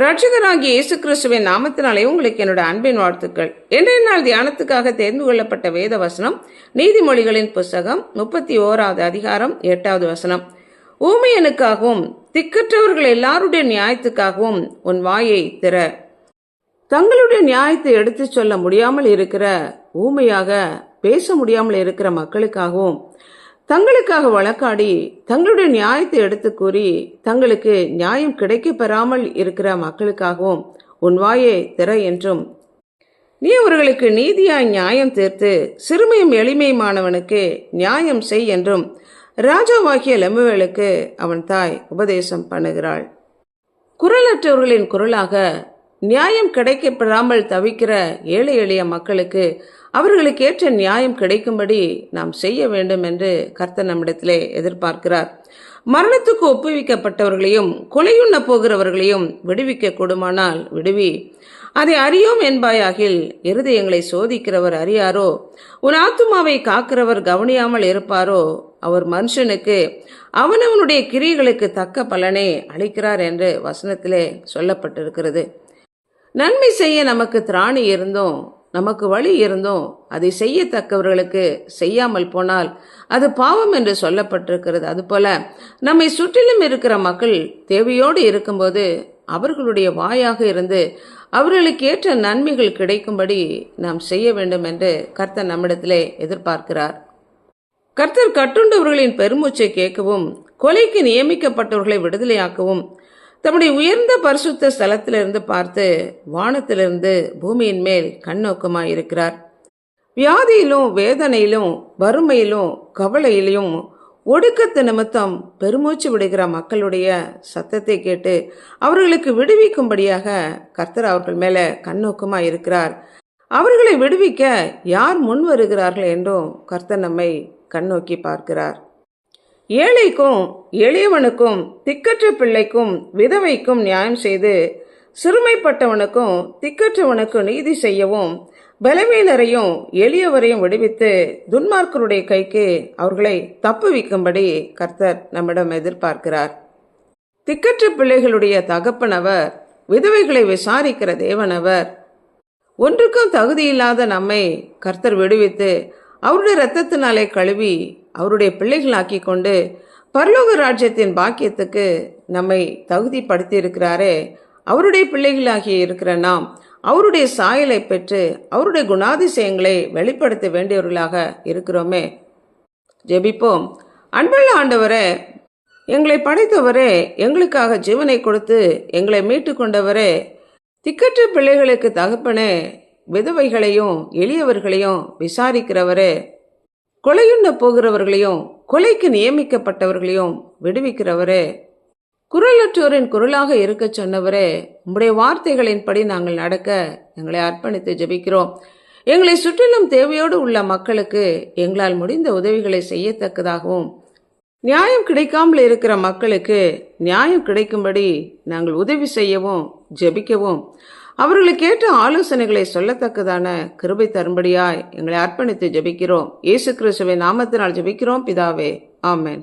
ரட்சகராகிய இயேசு கிறிஸ்துவின் நாமத்தினாலே உங்களுக்கு என்னோட அன்பின் வாழ்த்துக்கள். இன்றைய நாள் தியானத்துக்காக தேர்ந்து கொள்ளப்பட்ட வேத வசனம் நீதிமொழிகளின் புஸ்தகம் முப்பத்தி ஓராவது அதிகாரம் எட்டாவது வசனம். ஊமையனுக்காகவும் திக்கற்றவர்கள் எல்லாருடைய நியாயத்துக்காகவும் உன் வாயை திற. தங்களுடைய நியாயத்தை எடுத்துச் சொல்ல முடியாமல் இருக்கிற ஊமையாக பேச முடியாமல் இருக்கிற மக்களுக்காகவும் தங்களுக்காக வழக்காடி தங்களுடைய நியாயத்தை எடுத்து கூறி தங்களுக்கு நியாயம் கிடைக்க பெறாமல் இருக்கிற மக்களுக்காகவும் உன் வாயை திற என்றும் நீ அவர்களுக்கு நீதியாய் நியாயம் தீர்த்து சிறுமையும் எளிமையுமானவனுக்கு நியாயம் செய் என்றும் ராஜாவாகிய லெமுவேலுக்கு அவன் தாய் உபதேசம் பண்ணுகிறாள். குரலற்றவர்களின் குரலாக நியாயம் கிடைக்கப்பெறாமல் தவிக்கிற ஏழை எளிய மக்களுக்கு அவர்களுக்கு ஏற்ற நியாயம் கிடைக்கும்படி நாம் செய்ய வேண்டும் என்று கர்த்தர் நம்மிடத்திலே எதிர்பார்க்கிறார். மரணத்துக்கு ஒப்புவிக்கப்பட்டவர்களையும் கொலையுண்ண போகிறவர்களையும் விடுவிக்க கூடுமானால் விடுவி. அதை அறியோம் என்பாயாகில் இருதயங்களை சோதிக்கிறவர் அறியாரோ? உன் ஆத்துமாவை காக்கிறவர் கவனியாமல் இருப்பாரோ? அவர் மனுஷனுக்கு அவனவனுடைய கிரிகளுக்கு தக்க பலனை அளிக்கிறார் என்று வசனத்திலே சொல்லப்பட்டிருக்கிறது. நன்மை செய்ய நமக்கு திராணி இருந்தும் நமக்கு வழி இருந்தும் அதை செய்யத்தக்கவர்களுக்கு செய்யாமல் போனால் அது பாவம் என்று சொல்லப்பட்டிருக்கிறது. அதுபோல நம்மை சுற்றிலும் இருக்கிற மக்கள் தேவையோடு இருக்கும்போது அவர்களுடைய வாயாக இருந்து அவர்களுக்கு ஏற்ற நன்மைகள் கிடைக்கும்படி நாம் செய்ய வேண்டும் என்று கர்த்தர் நம்மிடத்திலே எதிர்பார்க்கிறார். கர்த்தர் கட்டுண்டவர்களின் பெருமூச்சை கேட்கவும் கொலைக்கு நியமிக்கப்பட்டவர்களை விடுதலையாக்கவும் தம்முடைய உயர்ந்த பரிசுத்த ஸ்தலத்திலிருந்து பார்த்து வானத்திலிருந்து பூமியின் மேல் கண்ணோக்கமாக இருக்கிறார். வியாதியிலும் வேதனையிலும் வறுமையிலும் கவலையிலும் ஒடுக்கத்து நிமித்தம் பெருமூச்சு விடுகிற மக்களுடைய சத்தத்தை கேட்டு அவர்களுக்கு விடுவிக்கும்படியாக கர்த்தர் அவர்கள் மேலே கண்ணோக்கமாக இருக்கிறார். அவர்களை விடுவிக்க யார் முன் வருகிறார்கள் என்றும் கர்த்தர் நம்மை கண்ணோக்கி பார்க்கிறார். ஏழைக்கும் எளியவனுக்கும் திக்கற்ற பிள்ளைக்கும் விதவைக்கும் நியாயம் செய்து சிறுமைப்பட்டவனுக்கும் திக்கற்றவனுக்கும் நீதி செய்யவும் பலவீனரையும் எளியவரையும் விடுவித்து துன்மார்க்கருடைய கைக்கு அவர்களை தப்புவிக்கும்படி கர்த்தர் நம்மிடம் எதிர்பார்க்கிறார். திக்கற்ற பிள்ளைகளுடைய தகப்பனவர் விதவைகளை விசாரிக்கிற தேவனவர் ஒன்றுக்கும் தகுதியில்லாத நம்மை கர்த்தர் விடுவித்து அவருடைய இரத்தத்தினாலே கழுவி அவருடைய பிள்ளைகளாக்கி கொண்டு பரலோக ராஜ்யத்தின் பாக்கியத்துக்கு நம்மை தகுதிப்படுத்தி இருக்கிறாரே அவருடைய பிள்ளைகளாகி இருக்கிற நாம் அவருடைய சாயலை பெற்று அவருடைய குணாதிசயங்களை வெளிப்படுத்த வேண்டியவர்களாக இருக்கிறோமே. ஜெபிப்போம். அன்புள்ள ஆண்டவரே எங்களை படைத்தவரே எங்களுக்காக ஜீவனை கொடுத்து எங்களை மீட்டு கொண்டவரே திக்கற்ற பிள்ளைகளுக்கு தகப்பனே விதவைகளையும் எளியவர்களையும் விசாரிக்கிறவரே கொலையுண்ண போகிறவர்களையும் கொலைக்கு நியமிக்கப்பட்டவர்களையும் விடுவிக்கிறவரே குரலற்றோரின் குரலாக இருக்க சொன்னவரே உம்முடைய வார்த்தைகளின்படி நாங்கள் நடக்க எங்களை அர்ப்பணித்து ஜெபிக்கிறோம். எங்களை சுற்றிலும் தேவையோடு உள்ள மக்களுக்கு எங்களால் முடிந்த உதவிகளை செய்யத்தக்கதாகவும் நியாயம் கிடைக்காமல் இருக்கிற மக்களுக்கு நியாயம் கிடைக்கும்படி நாங்கள் உதவி செய்யவும் ஜெபிக்கவும். அவர்களுக்கு ஏற்ற ஆலோசனைகளை சொல்லத்தக்கதான கிருபை தரும்படியாய் எங்களை அர்ப்பணித்து ஜெபிக்கிறோம். இயேசு கிறிஸ்துவின் நாமத்தினால் ஜெபிக்கிறோம். பிதாவே ஆமேன்.